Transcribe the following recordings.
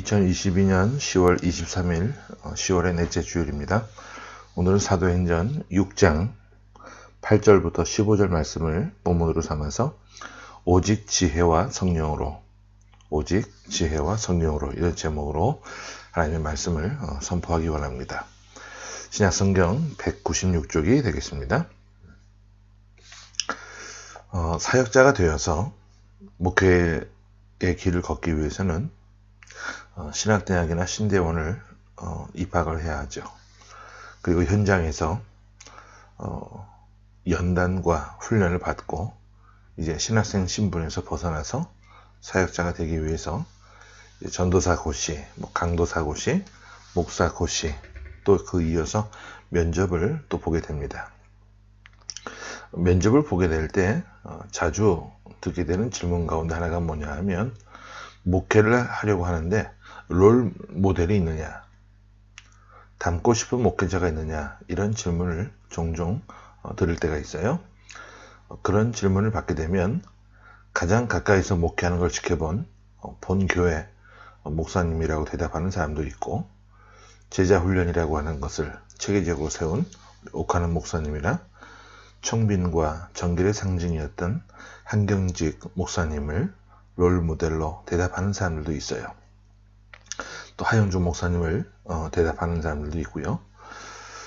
2022년 10월 23일, 10월의 넷째 주일입니다. 오늘은 사도행전 6장 8절부터 15절 말씀을 본문으로 삼아서 오직 지혜와 성령으로, 오직 지혜와 성령으로 이런 제목으로 하나님의 말씀을 어, 선포하기 원합니다. 신약 성경 196쪽이 되겠습니다. 어, 사역자가 되어서 목회의 길을 걷기 위해서는 어, 신학대학이나 신대원을 어, 입학을 해야 하죠. 그리고 현장에서 어, 연단과 훈련을 받고 이제 신학생 신분에서 벗어나서 사역자가 되기 위해서 전도사 고시, 뭐 강도사 고시, 목사 고시, 또 그 이어서 면접을 또 보게 됩니다. 면접을 보게 될때 어, 자주 듣게 되는 질문 가운데 하나가 뭐냐 하면 목회를 하려고 하는데 롤 모델이 있느냐, 닮고 싶은 목회자가 있느냐, 이런 질문을 종종 어, 들을 때가 있어요. 어, 그런 질문을 받게 되면 가장 가까이서 목회하는 걸 지켜본 어, 본 교회 목사님이라고 대답하는 사람도 있고, 제자 훈련이라고 하는 것을 체계적으로 세운 옥하는 목사님이나 청빈과 정길의 상징이었던 한경직 목사님을 롤 모델로 대답하는 사람들도 있어요. 또 하영주 목사님을 어, 대답하는 사람들도 있고요.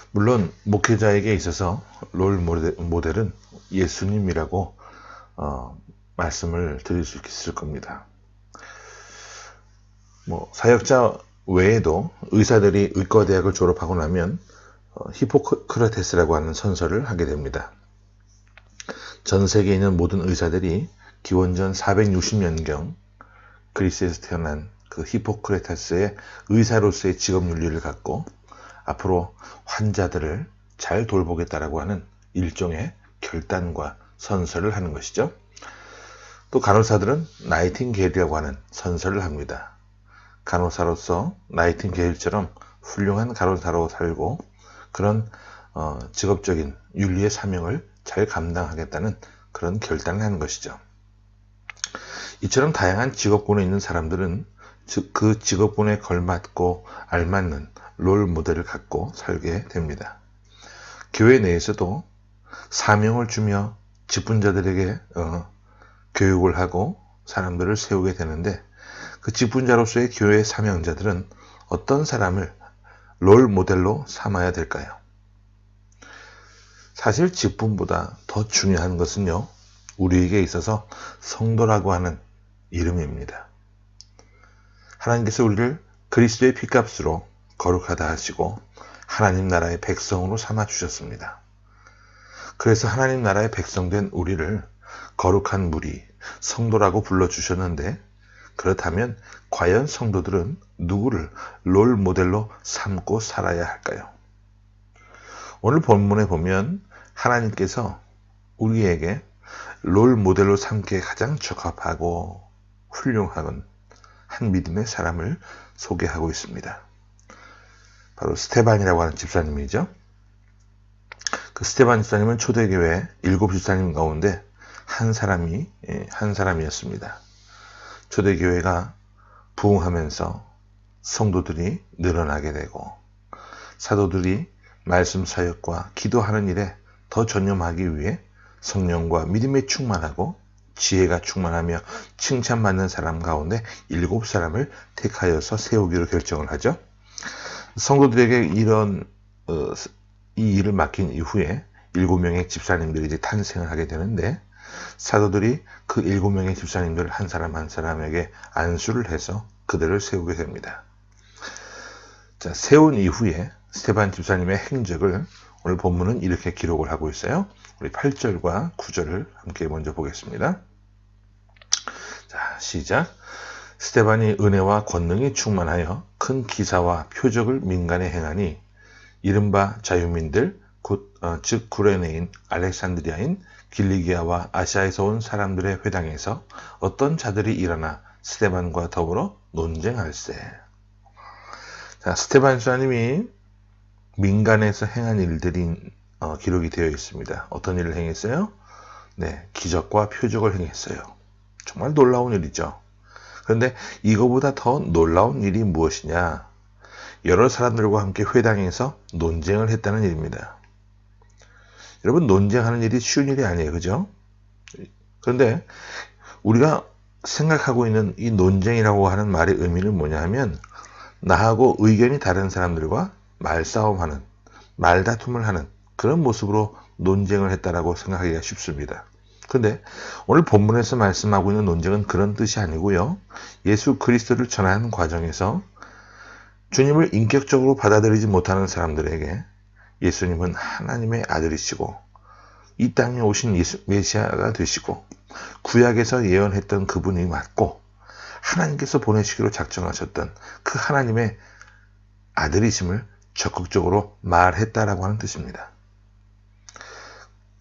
물론 목회자에게 있어서 롤 모델, 은 예수님이라고 어, 말씀을 드릴 수 있을 겁니다. 뭐 사역자 외에도 의사들이 의과대학을 졸업하고 나면 어, 히포크라테스라고 하는 선서를 하게 됩니다. 전 세계에 있는 모든 의사들이 기원전 460년경 그리스에서 태어난 그 히포크레타스의 의사로서의 직업 윤리를 갖고 앞으로 환자들을 잘 돌보겠다라고 하는 일종의 결단과 선서를 하는 것이죠. 또 간호사들은 나이팅게일이라고 하는 선서를 합니다. 간호사로서 나이팅게일처럼 훌륭한 간호사로 살고 그런 어, 직업적인 윤리의 사명을 잘 감당하겠다는 그런 결단을 하는 것이죠. 이처럼 다양한 직업군에 있는 사람들은 그 직업군에 걸맞고 알맞는 롤 모델을 갖고 살게 됩니다. 교회 내에서도 사명을 주며 직분자들에게 어, 교육을 하고 사람들을 세우게 되는데 그 직분자로서의 교회 사명자들은 어떤 사람을 롤 모델로 삼아야 될까요? 사실 직분보다 더 중요한 것은요, 우리에게 있어서 성도라고 하는 이름입니다. 하나님께서 우리를 그리스도의 피값으로 거룩하다 하시고 하나님 나라의 백성으로 삼아 주셨습니다. 그래서 하나님 나라의 백성된 우리를 거룩한 무리, 성도라고 불러 주셨는데 그렇다면 과연 성도들은 누구를 롤 모델로 삼고 살아야 할까요? 오늘 본문에 보면 하나님께서 우리에게 롤 모델로 삼기에 가장 적합하고 훌륭한 한 믿음의 사람을 소개하고 있습니다. 바로 스테반이라고 하는 집사님이죠. 그 스테반 집사님은 초대교회 일곱 집사님 가운데 한 사람이 예, 한 사람이었습니다. 초대교회가 부흥하면서 성도들이 늘어나게 되고 사도들이 말씀 사역과 기도하는 일에 더 전념하기 위해 성령과 믿음에 충만하고 지혜가 충만하며 칭찬받는 사람 가운데 일곱 사람을 택하여서 세우기로 결정을 하죠. 성도들에게 이런 어, 이 일을 맡긴 이후에 일곱 명의 집사님들이 이제 탄생을 하게 되는데 사도들이 그 일곱 명의 집사님들 한 사람 한 사람에게 안수를 해서 그들을 세우게 됩니다. 자, 세운 이후에 스테반 집사님의 행적을 오늘 본문은 이렇게 기록을 하고 있어요. 우리 8절과 9절을 함께 먼저 보겠습니다. 자, 시작. 스테반이 은혜와 권능이 충만하여 큰 기사와 표적을 민간에 행하니 이른바 자유민들 곧, 어, 즉 구레네인 알렉산드리아인 길리기아와 아시아에서 온 사람들의 회당에서 어떤 자들이 일어나 스테반과 더불어 논쟁할세. 자, 스테반 수사님이 민간에서 행한 일들이 어, 기록이 되어 있습니다. 어떤 일을 행했어요? 네, 기적과 표적을 행했어요. 정말 놀라운 일이죠. 그런데 이거보다 더 놀라운 일이 무엇이냐? 여러 사람들과 함께 회당에서 논쟁을 했다는 일입니다. 여러분 논쟁하는 일이 쉬운 일이 아니에요. 그죠? 그런데 우리가 생각하고 있는 이 논쟁이라고 하는 말의 의미는 뭐냐 하면 나하고 의견이 다른 사람들과 말싸움하는 말다툼을 하는 그런 모습으로 논쟁을 했다라고 생각하기가 쉽습니다. 근데 오늘 본문에서 말씀하고 있는 논쟁은 그런 뜻이 아니고요. 예수 그리스도를 전하는 과정에서 주님을 인격적으로 받아들이지 못하는 사람들에게 예수님은 하나님의 아들이시고 이 땅에 오신 예수, 메시아가 되시고 구약에서 예언했던 그분이 맞고 하나님께서 보내시기로 작정하셨던 그 하나님의 아들이심을 적극적으로 말했다라고 하는 뜻입니다.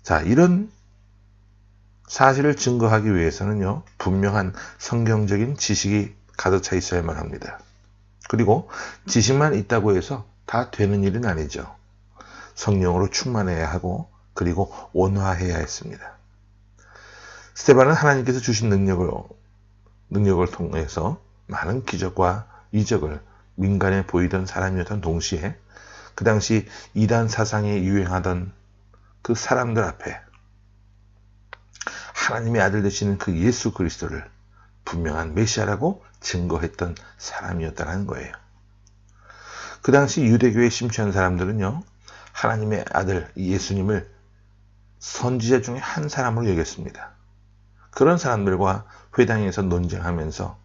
자, 이런 사실을 증거하기 위해서는요, 분명한 성경적인 지식이 가득 차 있어야만 합니다. 그리고 지식만 있다고 해서 다 되는 일은 아니죠. 성령으로 충만해야 하고, 그리고 온화해야 했습니다. 스테반은 하나님께서 주신 능력을, 능력을 통해서 많은 기적과 이적을 민간에 보이던 사람이었던 동시에 그 당시 이단 사상에 유행하던 그 사람들 앞에 하나님의 아들 되시는 그 예수 그리스도를 분명한 메시아라고 증거했던 사람이었다는 거예요. 그 당시 유대교에 심취한 사람들은요, 하나님의 아들 예수님을 선지자 중에 한 사람으로 여겼습니다. 그런 사람들과 회당에서 논쟁하면서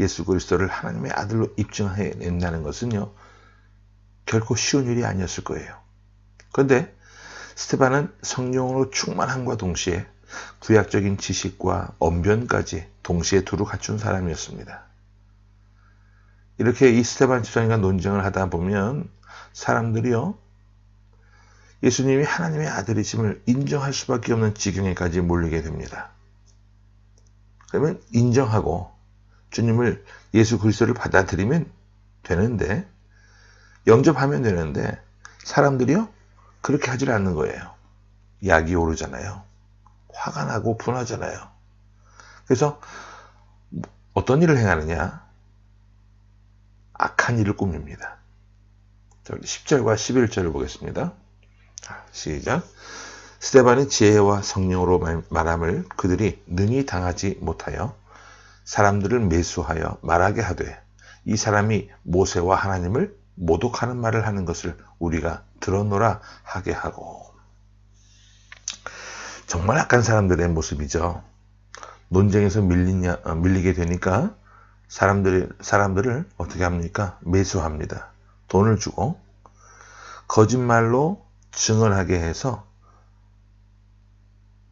예수 그리스도를 하나님의 아들로 입증해낸다는 것은요, 결코 쉬운 일이 아니었을 거예요. 그런데 스테반은 성령으로 충만함과 동시에 구약적인 지식과 언변까지 동시에 두루 갖춘 사람이었습니다. 이렇게 이 스테반 집사님과 논쟁을 하다 보면 사람들이요, 예수님이 하나님의 아들이심을 인정할 수밖에 없는 지경에까지 몰리게 됩니다. 그러면 인정하고 주님을 예수 그리스도를 받아들이면 되는데 영접하면 되는데 사람들이요 그렇게 하질 않는 거예요. 약이 오르잖아요. 화가 나고 분하잖아요. 그래서 어떤 일을 행하느냐? 악한 일을 꾸밉니다. 10절과 11절을 보겠습니다. 시작. 스테반이 지혜와 성령으로 말함을 그들이 능히 당하지 못하여 사람들을 매수하여 말하게 하되 이 사람이 모세와 하나님을 모독하는 말을 하는 것을 우리가 들어노라 하게 하고 정말 악한 사람들의 모습이죠. 논쟁에서 밀리냐, 어, 밀리게 되니까 사람들이, 사람들을 어떻게 합니까? 매수합니다. 돈을 주고 거짓말로 증언하게 해서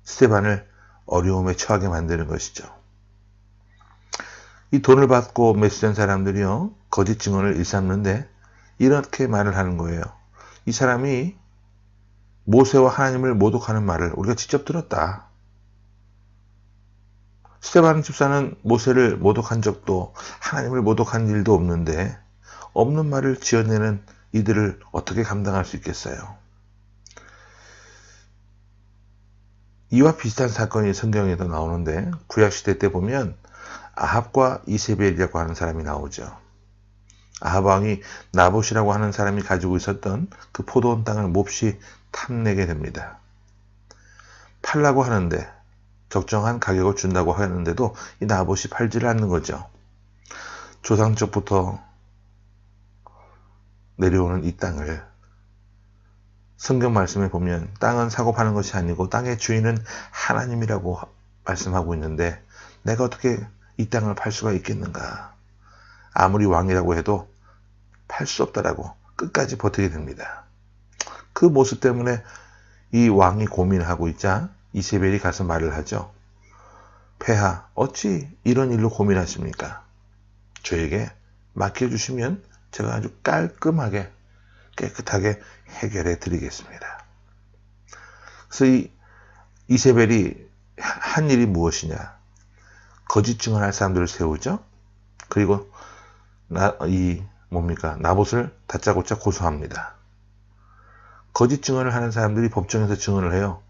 스테반을 어려움에 처하게 만드는 것이죠. 이 돈을 받고 매수된 사람들이요, 거짓 증언을 일삼는데 이렇게 말을 하는 거예요. 이 사람이 모세와 하나님을 모독하는 말을 우리가 직접 들었다. 스테반 집사는 모세를 모독한 적도 하나님을 모독한 일도 없는데 없는 말을 지어내는 이들을 어떻게 감당할 수 있겠어요? 이와 비슷한 사건이 성경에도 나오는데 구약시대 때 보면 아합과 이세벨이라고 하는 사람이 나오죠. 아합 왕이 나봇이라고 하는 사람이 가지고 있었던 그 포도원 땅을 몹시 탐내게 됩니다. 팔라고 하는데 적정한 가격을 준다고 하는데도 이 나봇이 팔지를 않는 거죠. 조상적부터 내려오는 이 땅을 성경 말씀에 보면 땅은 사고 파는 것이 아니고 땅의 주인은 하나님이라고 말씀하고 있는데 내가 어떻게 이 땅을 팔 수가 있겠는가? 아무리 왕이라고 해도 팔수 없다라고 끝까지 버티게 됩니다. 그 모습 때문에 이 왕이 고민하고 있자 이세벨이 가서 말을 하죠. 폐하, 어찌 이런 일로 고민하십니까? 저에게 맡겨주시면 제가 아주 깔끔하게 깨끗하게 해결해 드리겠습니다. 그래서 이 이세벨이 한 일이 무엇이냐? 거짓 증언할 사람들을 세우죠. 그리고 나, 이 뭡니까 나봇을 다짜고짜 고소합니다. 거짓 증언을 하는 사람들이 법정에서 증언을 해요.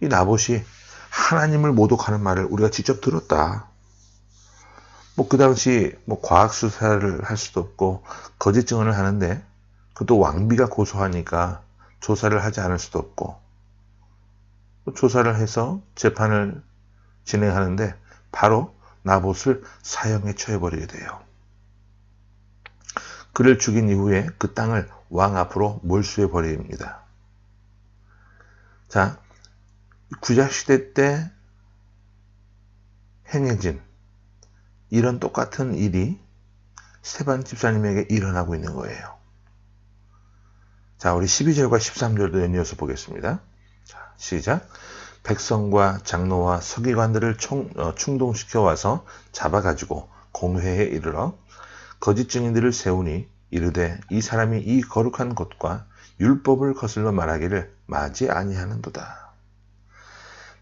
이 나봇이 하나님을 모독하는 말을 우리가 직접 들었다. 뭐 그 당시 뭐 과학 수사를 할 수도 없고 거짓 증언을 하는데 그것도 왕비가 고소하니까 조사를 하지 않을 수도 없고 뭐 조사를 해서 재판을 진행하는데 바로 나봇을 사형에 처해버리게 돼요. 그를 죽인 이후에 그 땅을 왕 앞으로 몰수해 버립니다. 자, 구약시대 때 행해진 이런 똑같은 일이 스테반 집사님에게 일어나고 있는 거예요. 자, 우리 12절과 13절도 연이어서 보겠습니다. 자, 시작. 백성과 장로와 서기관들을 총, 어, 충동시켜 와서 잡아가지고 공회에 이르러 거짓 증인들을 세우니 이르되 이 사람이 이 거룩한 곳과 율법을 거슬러 말하기를 맞이 아니하는도다.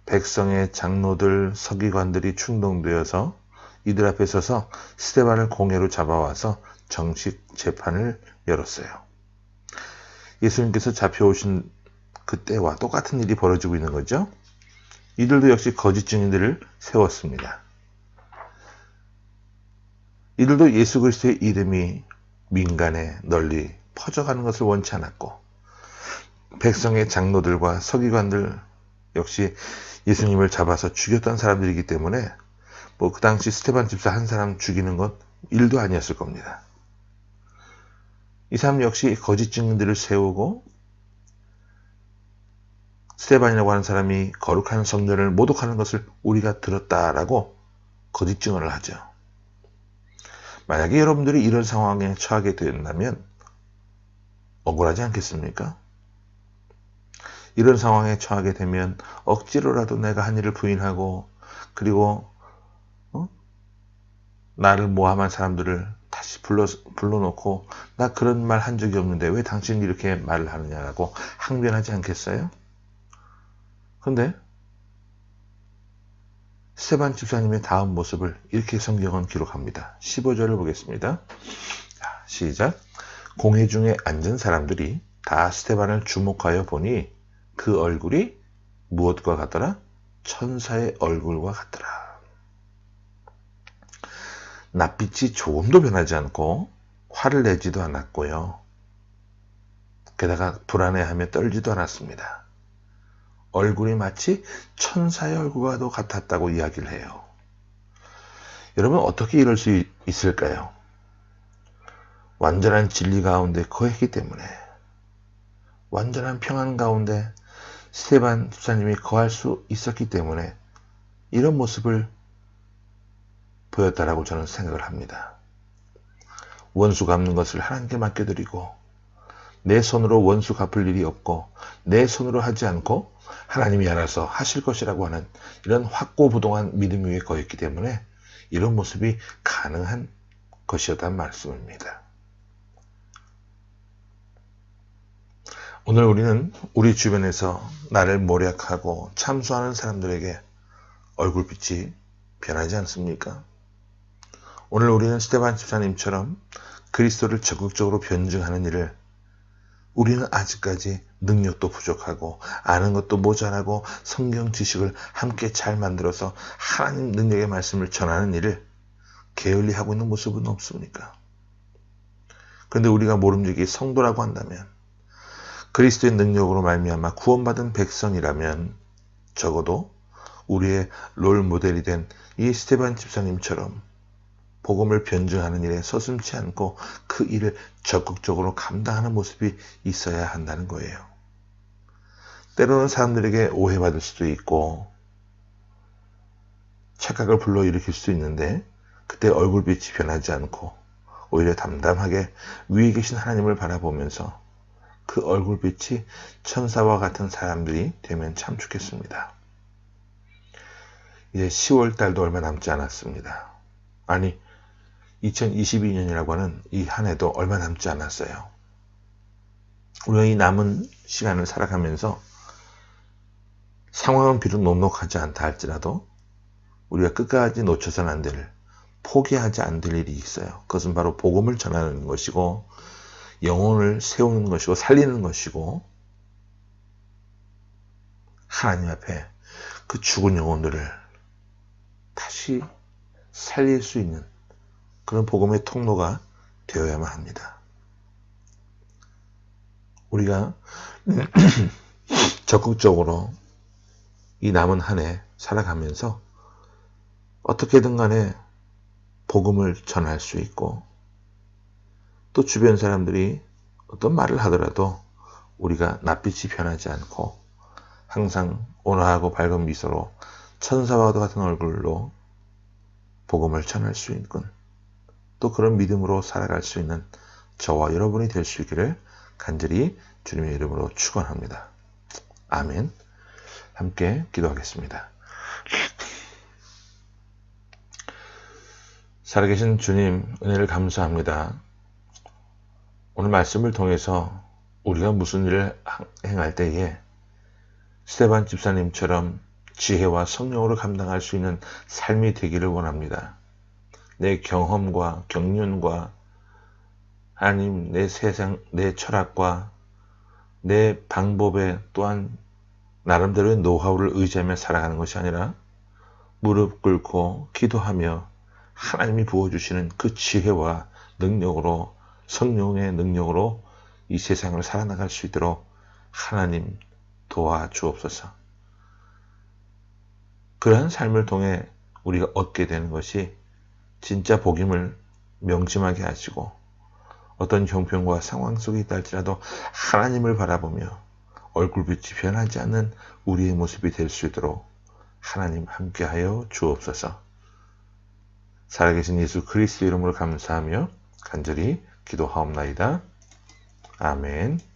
백성의 장로들 서기관들이 충동되어서 이들 앞에 서서 스테반을 공회로 잡아와서 정식 재판을 열었어요. 예수님께서 잡혀오신 그때와 똑같은 일이 벌어지고 있는 거죠. 이들도 역시 거짓 증인들을 세웠습니다. 이들도 예수 그리스도의 이름이 민간에 널리 퍼져가는 것을 원치 않았고 백성의 장로들과 서기관들 역시 예수님을 잡아서 죽였던 사람들이기 때문에 뭐 그 당시 스테반 집사 한 사람 죽이는 것 일도 아니었을 겁니다. 이 사람 역시 거짓 증인들을 세우고 스테반이라고 하는 사람이 거룩한 성전을 모독하는 것을 우리가 들었다라고 거짓 증언을 하죠. 만약에 여러분들이 이런 상황에 처하게 된다면 억울하지 않겠습니까? 이런 상황에 처하게 되면 억지로라도 내가 한 일을 부인하고 그리고 어? 나를 모함한 사람들을 다시 불러 불러놓고 나 그런 말 한 적이 없는데 왜 당신이 이렇게 말을 하느냐라고 항변하지 않겠어요? 근데 스테반 집사님의 다음 모습을 이렇게 성경은 기록합니다. 15절을 보겠습니다. 자, 시작. 공회 중에 앉은 사람들이 다 스테반을 주목하여 보니 그 얼굴이 무엇과 같더라? 천사의 얼굴과 같더라. 낯빛이 조금도 변하지 않고 화를 내지도 않았고요. 게다가 불안해하며 떨지도 않았습니다. 얼굴이 마치 천사의 얼굴과도 같았다고 이야기를 해요. 여러분 어떻게 이럴 수 있을까요? 완전한 진리 가운데 거했기 때문에 완전한 평안 가운데 스테반 집사님이 거할 수 있었기 때문에 이런 모습을 보였다라고 저는 생각을 합니다. 원수 갚는 것을 하나님께 맡겨드리고 내 손으로 원수 갚을 일이 없고 내 손으로 하지 않고 하나님이 알아서 하실 것이라고 하는 이런 확고부동한 믿음 위에 거했기 때문에 이런 모습이 가능한 것이었단 말씀입니다. 오늘 우리는 우리 주변에서 나를 모략하고 참수하는 사람들에게 얼굴빛이 변하지 않습니까? 오늘 우리는 스테반 집사님처럼 그리스도를 적극적으로 변증하는 일을 우리는 아직까지 능력도 부족하고 아는 것도 모자라고 성경 지식을 함께 잘 만들어서 하나님 능력의 말씀을 전하는 일을 게을리 하고 있는 모습은 없습니까? 그런데 우리가 모름지기 성도라고 한다면 그리스도의 능력으로 말미암아 구원받은 백성이라면 적어도 우리의 롤 모델이 된 이 스테반 집사님처럼 복음을 변증하는 일에 서슴지 않고 그 일을 적극적으로 감당하는 모습이 있어야 한다는 거예요. 때로는 사람들에게 오해받을 수도 있고 착각을 불러일으킬 수도 있는데 그때 얼굴빛이 변하지 않고 오히려 담담하게 위에 계신 하나님을 바라보면서 그 얼굴빛이 천사와 같은 사람들이 되면 참 좋겠습니다. 이제 10월 달도 얼마 남지 않았습니다. 아니, 2022년이라고 하는 이 한 해도 얼마 남지 않았어요. 우리가 이 남은 시간을 살아가면서 상황은 비록 녹록하지 않다 할지라도 우리가 끝까지 놓쳐서는 안 될, 포기하지 않을 일이 있어요. 그것은 바로 복음을 전하는 것이고 영혼을 세우는 것이고 살리는 것이고 하나님 앞에 그 죽은 영혼들을 다시 살릴 수 있는 그런 복음의 통로가 되어야만 합니다. 우리가 적극적으로 이 남은 한 해 살아가면서 어떻게든 간에 복음을 전할 수 있고 또 주변 사람들이 어떤 말을 하더라도 우리가 낯빛이 변하지 않고 항상 온화하고 밝은 미소로 천사와도 같은 얼굴로 복음을 전할 수 있는 또 그런 믿음으로 살아갈 수 있는 저와 여러분이 될 수 있기를 간절히 주님의 이름으로 축원합니다. 아멘. 함께 기도하겠습니다. 살아계신 주님 은혜를 감사합니다. 오늘 말씀을 통해서 우리가 무슨 일을 행할 때에 스테반 집사님처럼 지혜와 성령으로 감당할 수 있는 삶이 되기를 원합니다. 내 경험과 경륜과 하나님 내 세상 내 철학과 내 방법에 또한 나름대로의 노하우를 의지하며 살아가는 것이 아니라 무릎 꿇고 기도하며 하나님이 부어주시는 그 지혜와 능력으로 성령의 능력으로 이 세상을 살아나갈 수 있도록 하나님 도와주옵소서. 그러한 삶을 통해 우리가 얻게 되는 것이 진짜 복임을 명심하게 하시고 어떤 형편과 상황 속에 있다 할지라도 하나님을 바라보며 얼굴빛이 변하지 않는 우리의 모습이 될 수 있도록 하나님 함께하여 주옵소서. 살아계신 예수 그리스도 이름으로 감사하며 간절히 기도하옵나이다. 아멘.